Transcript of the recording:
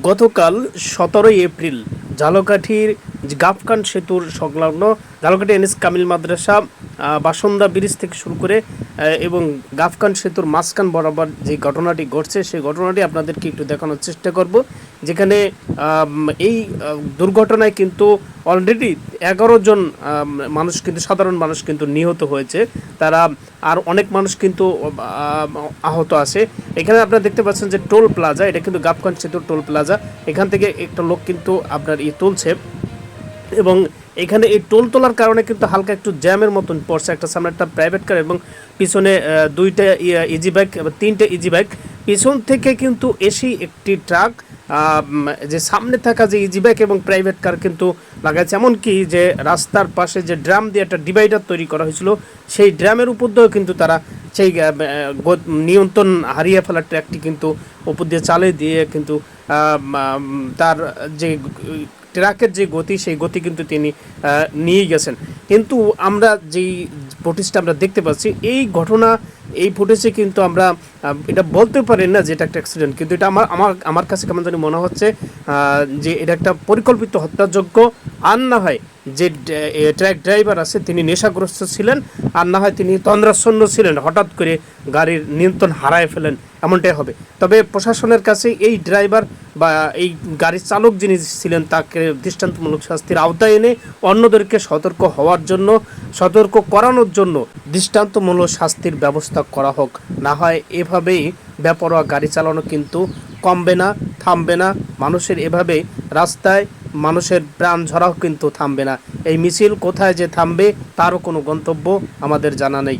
গতকাল সতেরোই এপ্রিল ঝালকাঠির গাফকান সেতুর সংলগ্ন ঝালকাঠি এনএস কামিল মাদ্রাসা বাসন্দা ব্রিজ থেকে শুরু করে এবং গাফকান সেতুর মাঝখান বরাবর যে ঘটনাটি ঘটছে, সেই ঘটনাটি আপনাদেরকে একটু দেখানোর চেষ্টা করব। যেখানে এই দুর্ঘটনায় কিন্তু অলরেডি এগারো জন মানুষ কিন্তু, সাধারণ মানুষ কিন্তু নিহত হয়েছে। তারা আর অনেক মানুষ কিন্তু আহত আছে। এখানে আপনারা দেখতে পাচ্ছেন যে টোল প্লাজা, এটা কিন্তু গাফকান সেতুর টোল প্লাজা। এখান থেকে একটা লোক কিন্তু আপনার ই তুলছে। এবং এখানে এই টোল তোলার কারণে কিন্তু হালকা একটু জ্যামের মতন পড়ছে একটা সামনে একটা প্রাইভেট কার এবং পিছনে দুইটা ইজি বাইক তিনটে ইজি বাইক পিছন থেকে কিন্তু এসি একটি ট্রাক যে সামনে থাকা যে ইজি বাইক এবং প্রাইভেট কার কিন্তু লাগাচ্ছে এমনকি যে রাস্তার পাশে যে ড্রাম দিয়ে একটা ডিভাইডার তৈরি করা হয়েছিল, সেই ড্রামের উপর দিয়েও কিন্তু তারা সেই নিয়ন্ত্রণ হারিয়ে ফেলার ট্র্যাকটি কিন্তু উপর দিয়ে চালে দিয়ে কিন্তু তার যে, ট্রাকের যে গতি, সেই গতি কিন্তু তিনি নিয়ে গেছেন। কিন্তু আমরা যেই ফুটেজটা আমরা দেখতে পাচ্ছি, এই ঘটনা, এই ফুটেজে কিন্তু আমরা এটা বলতে পারি না যে এটা একটা অ্যাক্সিডেন্ট কিন্তু এটা আমার আমার আমার কাছে কেমন জানি মনে হচ্ছে যে এটা একটা পরিকল্পিত হত্যাযোগ্য আর না হয়। যে ট্রাক ড্রাইভার আছে, তিনি নেশাগ্রস্ত ছিলেন, আর না হয় তিনি তন্দ্রাচ্ছন্ন ছিলেন, হঠাৎ করে গাড়ির নিয়ন্ত্রণ হারায় ফেলেন, এমনটাই হবে। তবে প্রশাসনের কাছে এই ড্রাইভার বা এই গাড়ির চালক যিনি ছিলেন, তাকে দৃষ্টান্তমূলক শাস্তির আওতায় এনে অন্যদেরকে সতর্ক হওয়ার জন্য, সতর্ক করানোর জন্য দৃষ্টান্তমূলক শাস্তির ব্যবস্থা করা হোক। না হয় এভাবেই বেপরোয়া গাড়ি চালানো কিন্তু কমবে না, থামবে না। মানুষের এভাবে রাস্তায় মানুষের প্রাণ ঝরাও কিন্তু থামবে না। এই মিছিল কোথায় যে থামবে, তারও কোনো গন্তব্য আমাদের জানা নেই।